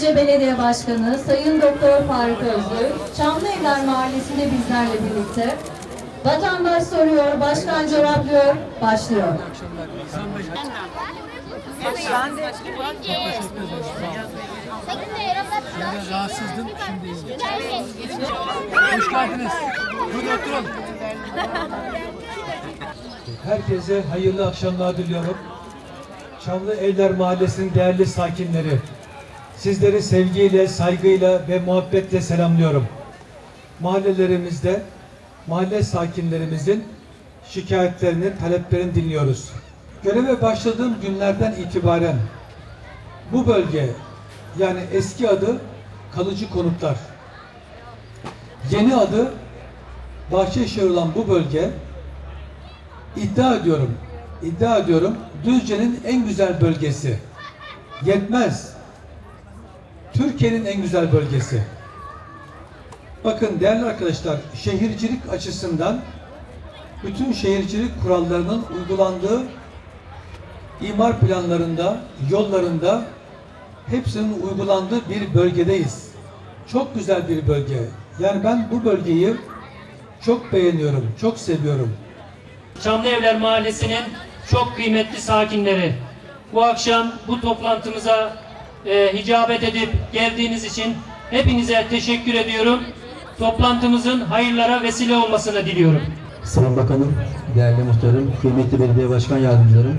Beylikdüzü Belediye Başkanı Sayın Doktor Faruk Özgür, Çamlıevler Mahallesi'nde bizlerle birlikte. Vatandaş soruyor, başkan cevaplıyor, başlıyor. Biraz rahatsızdım, şimdi iyiyim. Hoş geldiniz. Buyurun oturun. Herkese hayırlı akşamlar diliyorum. Çamlı Evler Mahallesi'nin değerli sakinleri. Sizleri sevgiyle, saygıyla ve muhabbetle selamlıyorum. Mahallelerimizde mahalle sakinlerimizin şikayetlerini, taleplerini dinliyoruz. Göreve başladığım günlerden itibaren bu bölge yani eski adı kalıcı konutlar. Yeni adı Bahçeşehir olan bu bölge İddia ediyorum, iddia ediyorum Düzce'nin en güzel bölgesi. Yetmez. Türkiye'nin en güzel bölgesi. Bakın değerli arkadaşlar, şehircilik açısından bütün şehircilik kurallarının uygulandığı imar planlarında, yollarında hepsinin uygulandığı bir bölgedeyiz. Çok güzel bir bölge. Yani ben bu bölgeyi çok beğeniyorum, çok seviyorum. Çamlıevler Mahallesi'nin çok kıymetli sakinleri. Bu akşam bu toplantımıza e, icabet edip geldiğiniz için hepinize teşekkür ediyorum. Toplantımızın hayırlara vesile olmasını diliyorum. Sayın Bakanım, değerli muhtarım, kıymetli belediye başkan yardımcılarım,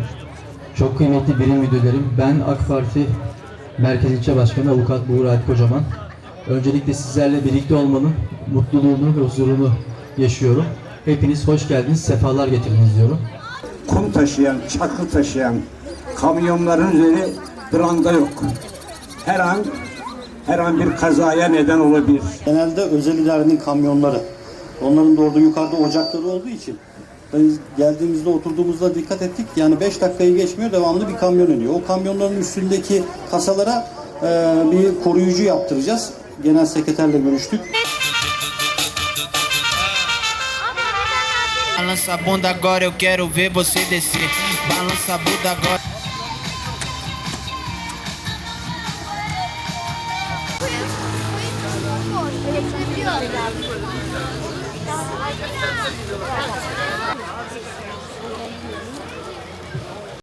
çok kıymetli birim müdürlerim, ben AK Parti Merkez İlçe Başkanı Avukat Buğur Alp Kocaman. Öncelikle sizlerle birlikte olmanın mutluluğunu ve huzurunu yaşıyorum. Hepiniz hoş geldiniz, sefalar getirdiniz diyorum. kum taşıyan, çakıl taşıyan kamyonların üzeri branda yok. Her an her an bir kazaya neden olabilir. Genelde özel idarenin kamyonları. Onların da orada yukarıda ocakları olduğu için biz geldiğimizde oturduğumuzda dikkat ettik. Yani 5 dakikayı geçmiyor devamlı bir kamyon iniyor. O kamyonların üstündeki kasalara e, bir koruyucu yaptıracağız. Genel sekreterle görüştük. Balança a bunda agora, eu quero ver você descer. Balança a bunda agora. That